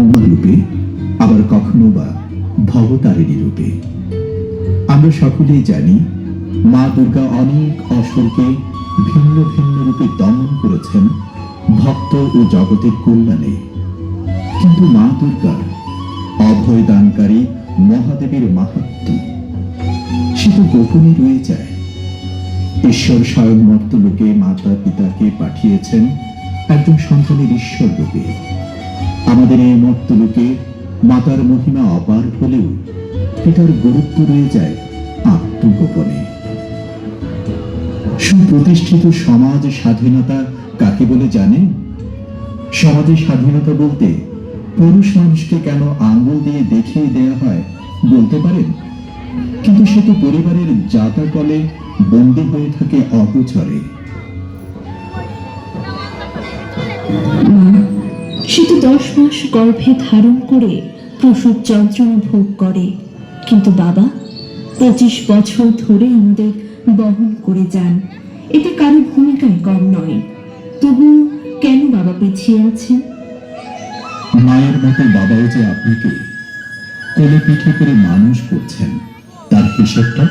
উমা রূপে আবার কখনো বা ভবতারিণী রূপে। আমরা সকলেই জানি, মা দুর্গা অনেক অসুরকে ভিন্ন ভিন্ন রূপে দমন করেছেন ভক্ত ও জগতের কল্যাণে। কিন্তু মা দুর্গার অভয় দানকারী মহাদেবের মাহাত্ম, সে তো গোপনে রয়ে যায়। ঈশ্বর স্বয়ং মর্তলোকে মাতা পিতাকে পাঠিয়েছেন একজন সন্তানের ঈশ্বর রূপে। আমাদের এই মর্তলোকে মাতার মহিমা অপার হলেও পিতার গুরুত্ব রয়ে যায় আত্মগোপনে। সুপ্রতিষ্ঠিত সমাজ স্বাধীনতা কাকে বলে জানেন সমাজের স্বাধীনতা বলতে পুরুষ মানুষকে কেন আঙ্গুল দিয়ে দেখিয়ে দেওয়া হয় বলতে পারেন? কিন্তু সে তো পরিবারের জাতা কলে বন্দী হয়ে থাকে অপচরে সে তো দশ মাস গর্ভে ধারণ করে প্রসব যন্ত্রণা ভোগ করে। কিন্তু বাবা, পঁচিশ বছর ধরে আমাদের বহন করে যান। এতে কারও ভূমিকায় কম নয়। তবু কেন বাবা পিছিয়ে আছেন? মায়ের মতো বাবাও যে আপনাকে কোলে পিঠে করে মানুষ করছেন, তার হিসেবটা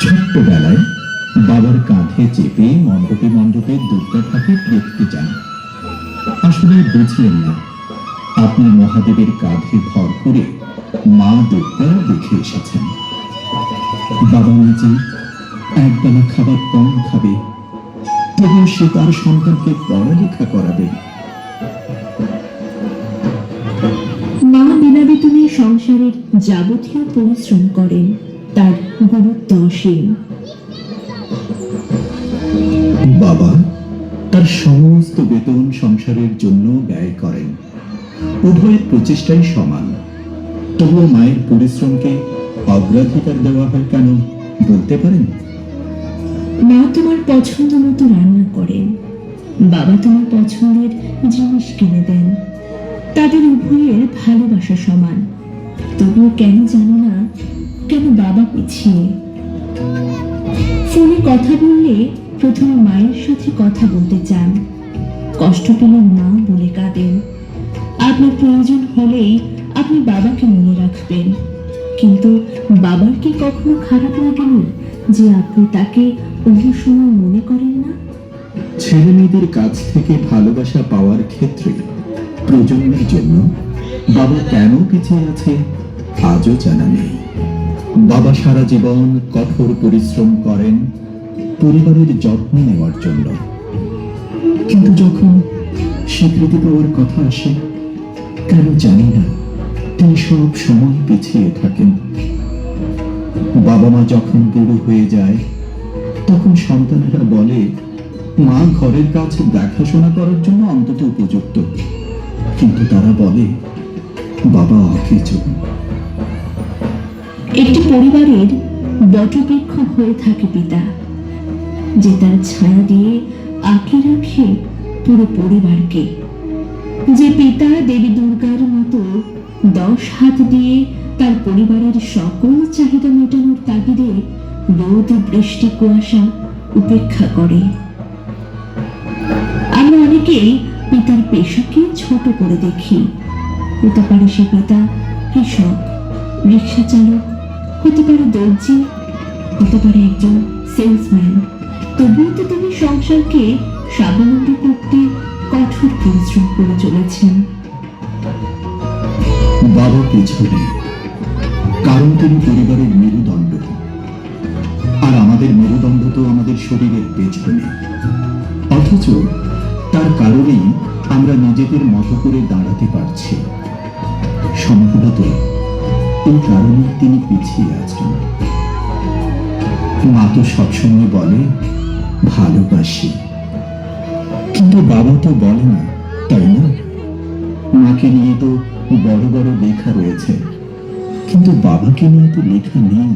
ছোট্টবেলায় বাবার কাঁধে চেপে মণ্ডপে মণ্ডপে দুর্গা ঠাকুর দেখতে যান। আসলে বুঝলেন না আপনি মহাদেবের কাঁধে ভর করে মা দুর্গা দেখে এসেছেন। বাবা নিজে একবেলা খাবার কম খাবে তবু সে তার সন্তানকে পড়ালেখা করাবে। মা বিনা বেতনে সংসারের যাবতীয় পরিশ্রম করেন তার গুরুত্ব অসীম। বাবা তার সমস্ত বেতন সংসারের জন্য ব্যয় করেন উভয়ের প্রচেষ্টাই সমান। তবুও মায়ের পরিশ্রমকে অগ্রাধিকার দেওয়া হয় কেন, বলতে পারেন? মা তোমার পছন্দ মতো রান্না করেন। বাবা তোমার পছন্দের জিনিস কিনে দেন। তাদের উভয়ের ভালোবাসা সমান। তবুও কেন জানো না, কেন বাবা পিছিয়ে? ফোনে কথা বললে প্রথমে মায়ের সাথে কথা বলতে চান। কষ্ট পেলে না বলে কাঁদেন। আপনার প্রয়োজন হলেই আপনি বাবাকে মনে রাখবেন। কিন্তু বাবার কি কখনো খারাপ লাগেনি যে আপনি তাকে অন্য সময় মনে করেন না? ছেলে মেয়েদের কাছ থেকে ভালোবাসা পাওয়ার ক্ষেত্রে প্রজন্মের জন্য বাবা কেন পিছিয়ে আছে আজও জানা নেই। বাবা সারা জীবন কঠোর পরিশ্রম করেন পরিবারের যত্ন নেওয়ার জন্য। কিন্তু যখন স্বীকৃতি পাওয়ার কথা আসে, কেন জানি না তিনি সব সময় পিছিয়ে থাকেন। বাবা মা যখন বুড়ো হয়ে যায়, তখন সন্তানেরা বলে, মা ঘরের কাজ দেখাশোনা করার জন্য অন্তত উপযুক্ত। কিন্তু তারা বলে, বাবা অকেজো। একটি পরিবারের বটবৃক্ষ হয়ে থাকে পিতা। যে তার ছায়া দিয়ে আঁকে রাখে পুরো পরিবারকে। যে পিতা দেবী দুর্গার মতো দশ হাত দিয়ে তার পরিবারের সকল চাহিদা মেটানোর তাগিদে রোদ, বৃষ্টি, কুয়াশা উপেক্ষা করে। আমরা অনেকেই পিতার পেশাকে ছোট করে দেখি। হতে পারে সে পিতা কৃষক, রিক্সা চালক, হতে পারে দর্জি, হতে পারে একজন সেলসম্যান। তবুও তো তিনি সংসারকে স্বাবলম্বী করতে কঠোর পরিশ্রম করে চলেছেন। বাবা পিছনে কারণ তিনি পরিবারের মেরুদণ্ড। আর আমাদের মেরুদণ্ড তো আমাদের শরীরের পেছনে। অথচ তার কারণেই আমরা নিজেদের মতো করে দাঁড়াতে পারছি। সম্ভবত এই কারণে তিনি পিছিয়ে আছেন। মা তো সবসময় বলে ভালোবাসি। কিন্তু বাবা তো বলে না, তাই না? মাকে নিয়ে তো বড় বড় লেখা রয়েছে। কিন্তু বাবাকে নিয়ে তো লেখা নেই।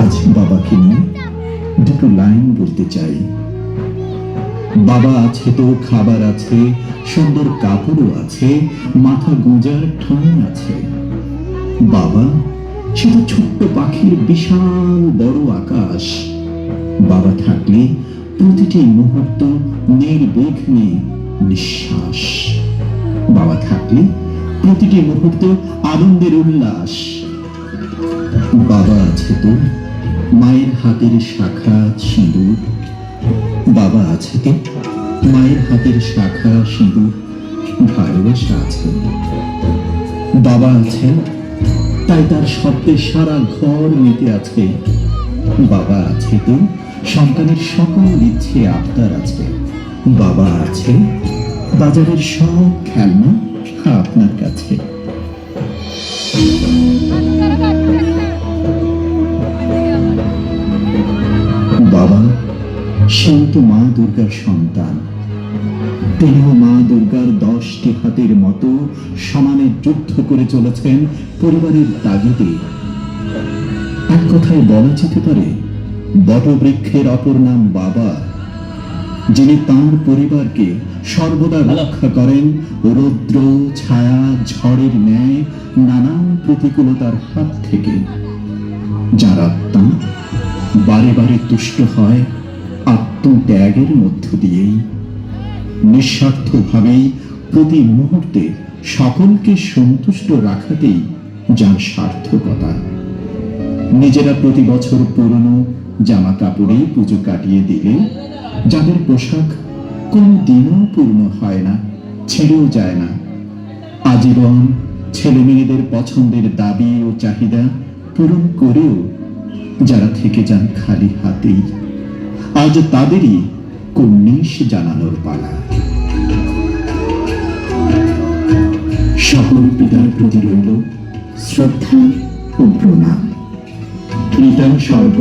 আজ বাবাকে নিয়ে দুটো লাইন বলতে চাই। বাবা আছে তো, খাবার আছে, সুন্দর কাপড়ও আছে, মাথা গোঁজার ঠান আছে। বাবা, সে ছোট্ট পাখির বিশাল বড় আকাশ। বাবা থাকলে প্রতিটি মুহূর্ত নির্বিঘ্নে নিঃশ্বাস। বাবা থাকলে প্রতিটি মুহূর্ত আনন্দের উল্লাস। বাবা আছে তো মায়ের হাতের শাখা সিঁদুর। বাবা আছে তো মায়ের হাতের শাখা সিঁদুর। ভালোবাসা আছে। বাবা আছেন, তাই তার শব্দে সারা ঘর মেতে আছে। বাবা আছে তো সন্তানের সকল ইচ্ছে আবদার আছে। বাবা আছে, বাজারের সব খেলনা আপনার কাছে। বাবা সেই তো মা দুর্গার সন্তান। তিনিও মা দুর্গার দশটি হাতের মতো সমানে যুদ্ধ করে চলেছেন পরিবারের তাগিদে। এক কথায় বলা যেতে পারে বটবৃক্ষের অপর নাম বাবা যিনি তাঁর পরিবারকে সর্বদা রক্ষা করেন রৌদ্র ছায়া ঝড়ের ন্যায় নানান প্রতিকূলতার হাত থেকে। যার আত্মা বারে বারে তুষ্ট হয় আত্মত্যাগের মধ্য দিয়েই। নিঃস্বার্থভাবেই প্রতি মুহূর্তে সকলকে সন্তুষ্ট রাখাতেই যার সার্থকতা। নিজেরা প্রতি বছর পুরনো জামা কাপড়ে পুজো কাটিয়ে দিলে যাদের পোশাক কোনো দিনও পূর্ণ হয় না, ছেড়েও যায় না। আজীবন ছেলে মেয়েদের পছন্দের দাবি ও চাহিদা পূরণ করেও যারা থেকে যান খালি হাতেই। আজ তাদেরই কুর্নিশ জানানোর পালা। সকল পিতার প্রতি রইল শ্রদ্ধা ও প্রণাম। পিতা স্বর্গ